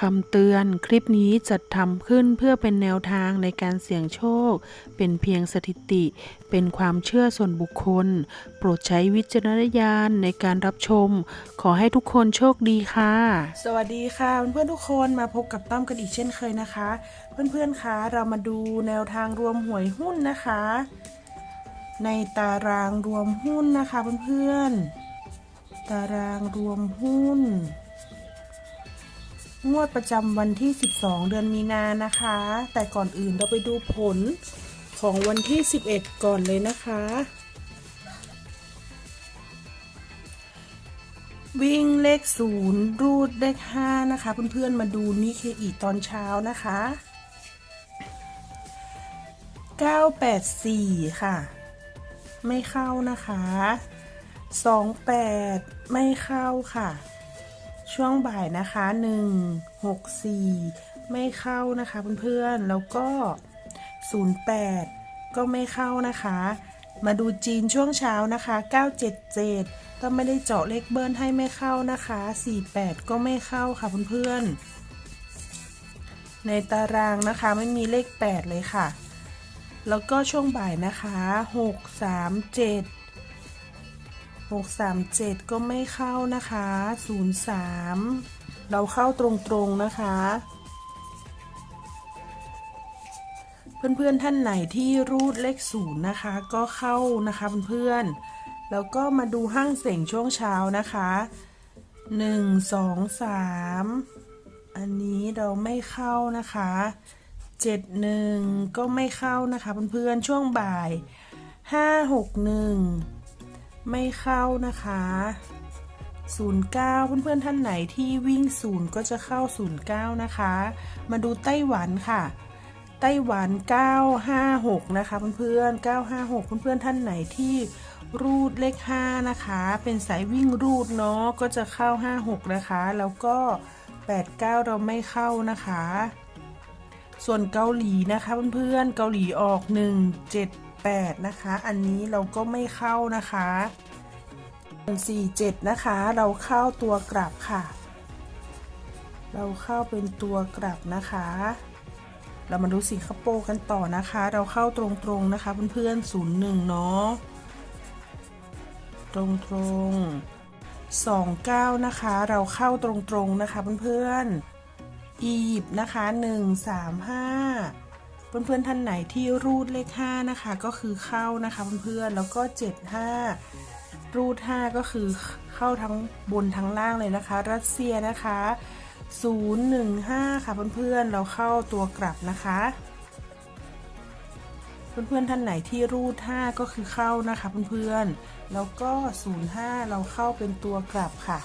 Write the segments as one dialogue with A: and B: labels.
A: คำเตือนคลิปนี้จัดทำขึ้นเพื่อเป็นแนวทางในการเสี่ยงโชค เป็นเพียงสถิติ เป็นความเชื่อส่วนบุคคล โปรดใช้วิจารณญาณในการรับชม ขอให้ทุกคนโชคดีค่ะ
B: สวัสดีค่ะเพื่อนๆทุกคนมาพบกับตั้มกันอีกเช่นเคยนะคะ เพื่อนๆคะเรามาดูแนวทางรวมหวยหุ้นนะคะ ในตารางรวมหุ้นนะคะเพื่อนๆตารางรวมหุ้น งวดประจำวันที่ 12 เดือนมีนานะคะ แต่ก่อนอื่นเราไปดูผลของวันที่ 11 ก่อนเลยนะคะ วิ่งเลขศูนย์รูดเลขห้านะคะ เพื่อนๆมาดูนิเคอีตอนเช้านะคะ 984 ค่ะ ไม่เข้านะคะ 28 ไม่เข้าค่ะ ช่วงบ่ายนะคะ 164 ไม่เข้านะคะเพื่อนๆ แล้วก็ 08 ก็ไม่เข้านะคะ มาดูจีนช่วงเช้านะคะ 977 ก็ไม่ได้เจาะเลขเบิ้ลให้ไม่เข้านะคะ 48 ก็ไม่เข้าค่ะเพื่อนๆ ในตารางนะคะไม่มีเลข 8 เลยค่ะ แล้วก็ช่วงบ่ายนะคะ 637 637 ก็ไม่เข้านะคะ 03 เราเข้าตรงๆนะคะ เพื่อนๆท่านไหนที่รูดเลขศูนย์นะคะ ก็เข้านะคะเพื่อนๆแล้วก็มาดูห้างเสียงช่วงเช้านะคะ 1 2 3 อันนี้เราไม่เข้านะคะ71 ก็ไม่เข้านะคะเพื่อนๆช่วงบ่าย 561 ไม่เข้านะคะ 09 เพื่อนๆท่านไหนที่วิ่งศูนย์ก็จะเข้า 09 นะคะ มาดูไต้หวันค่ะ ไต้หวัน 956 นะคะเพื่อนๆ956 เพื่อนๆท่านไหนที่รูดเลข 5 นะคะ เป็นสายวิ่งรูดเนาะก็จะเข้า 56 นะคะ แล้วก็ 89 เราไม่เข้านะคะ ส่วนเกาหลีนะคะเพื่อนๆเกาหลีออก 8 นะคะ อันนี้เราก็ไม่เข้านะคะ47 นะคะ เราเข้าตัวกลับค่ะ เราเข้าเป็นตัวกลับนะคะ เรามาดูสิงคโปร์กันต่อนะคะ เราเข้าตรงๆนะคะเพื่อนๆ01 เนาะตรงๆ29 นะคะ เราเข้าตรงๆนะคะเพื่อนๆอียิปต์นะคะ 135 เพื่อนๆท่านไหนที่รูดเลข5นะคะก็คือเข้านะคะเพื่อนๆแล้วก็ 75 รูด 5 ก็คือเข้าทั้งบนทั้งล่างเลยนะคะ รัสเซียนะคะ 015 ค่ะเพื่อนๆเราเข้าตัวกลับนะคะ เพื่อนๆท่านไหนที่รูด 5 ก็คือเข้านะคะเพื่อนๆแล้วก็ 05 เราเข้าเป็นตัวกลับค่ะ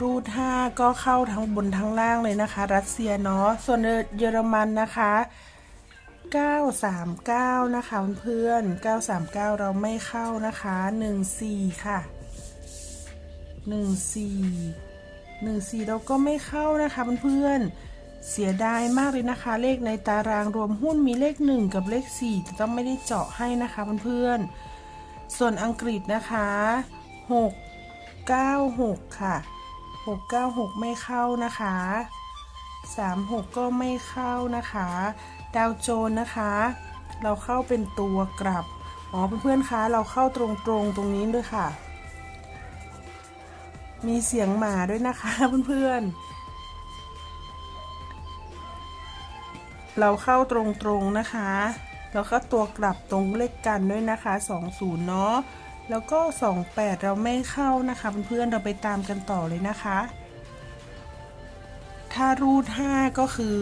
B: รูด5ก็เข้าทั้งบนทั้งล่างเลยนะคะ รัสเซียเนาะส่วนเยอรมันนะคะ 939 นะคะเพื่อน939 เราไม่เข้านะคะ 14 ค่ะ 14 14 เราก็ไม่เข้านะคะเพื่อนเสียดายมากเลยนะคะ เลขในตารางรวมหุ้นมีเลข 1 กับเลข4แต่ต้องไม่ได้เจาะให้นะคะเพื่อนๆส่วนอังกฤษนะคะ 696 ค่ะ 696 ไม่เข้านะคะ 36 ก็ไม่เข้านะคะ ดาวโจนนะคะ เราเข้าเป็นตัวกลับ อ๋อเพื่อนๆคะเราเข้าตรงๆตรงนี้ด้วยค่ะ มีเสียงหมาด้วยนะคะเพื่อนๆเราเข้าตรงๆนะคะแล้วก็ตัวกลับตรงเลขกันด้วยนะคะ 20 เนาะ แล้วก็ 28 เราไม่เข้านะคะเพื่อนๆเราไปตามกันต่อเลยนะคะ ถ้ารูด5ก็คือ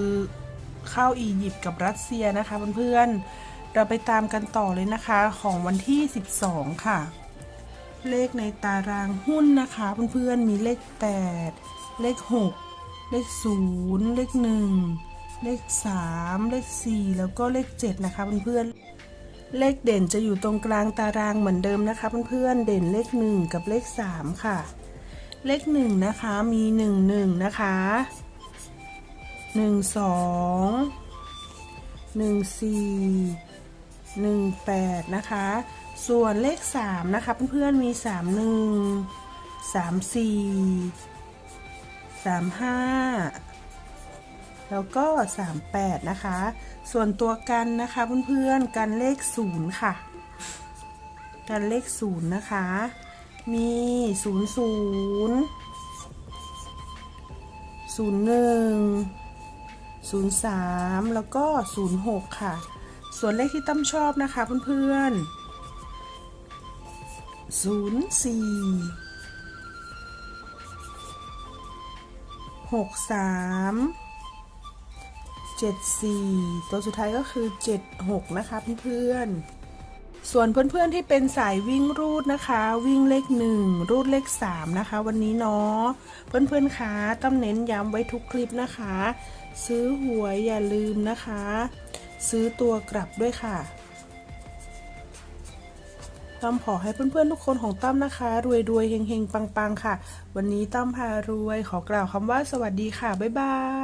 B: เข้าอียิปต์กับรัสเซียนะคะเพื่อนๆเราไปตามกันต่อเลยนะคะของวันที่ 12 ค่ะ เลขในตารางหุ้นนะคะเพื่อนๆมีเลข 8 เลข 6 เลข 0 เลข 1 เลข 3 เลข 4 แล้วก็เลข 7 นะคะเพื่อนๆ เลขเด่นจะอยู่ตรงกลางตารางเหมือนเดิมนะคะเพื่อนๆเด่นเลข 1 กับเลข 3 ค่ะ เลข 1 นะคะมี 1 1 นะคะ 1 2 1 4 1 8 นะคะ ส่วนเลข 3 นะคะเพื่อนๆมี 3 1 3 4 3 5 แล้วก็สามแปดนะคะ ส่วนตัวกันนะคะเพื่อนๆ กันเลขศูนย์ค่ะ กันเลขศูนย์นะคะ มีศูนย์ศูนย์ศูนย์หนึ่งศูนย์สามแล้วก็ศูนย์หกค่ะ ส่วนเลขที่ตั้มชอบนะคะเพื่อนๆศูน ย์สี่หกสามเจ็ดสี่ตัวสุดท้ายก็คือเจ็ดหกนะคะเพื่อนๆ ส่วนเพื่อนๆที่เป็นสายวิ่งรูดนะคะ วิ่งเลขหนึ่งรูดเลขสามนะคะ วันนี้เนาะเพื่อนๆคะตั้มเน้นย้ำไว้ทุกคลิปนะคะ ซื้อหวยอย่าลืมนะคะ ซื้อตัวกลับด้วยค่ะตั้มขอให้เพื่อนๆทุกคนของตั้มนะคะ รวยๆเฮงๆ ปังๆ ค่ะ วันนี้ตั้มพารวยขอกล่าวคำว่าสวัสดีค่ะ บ๊ายบาย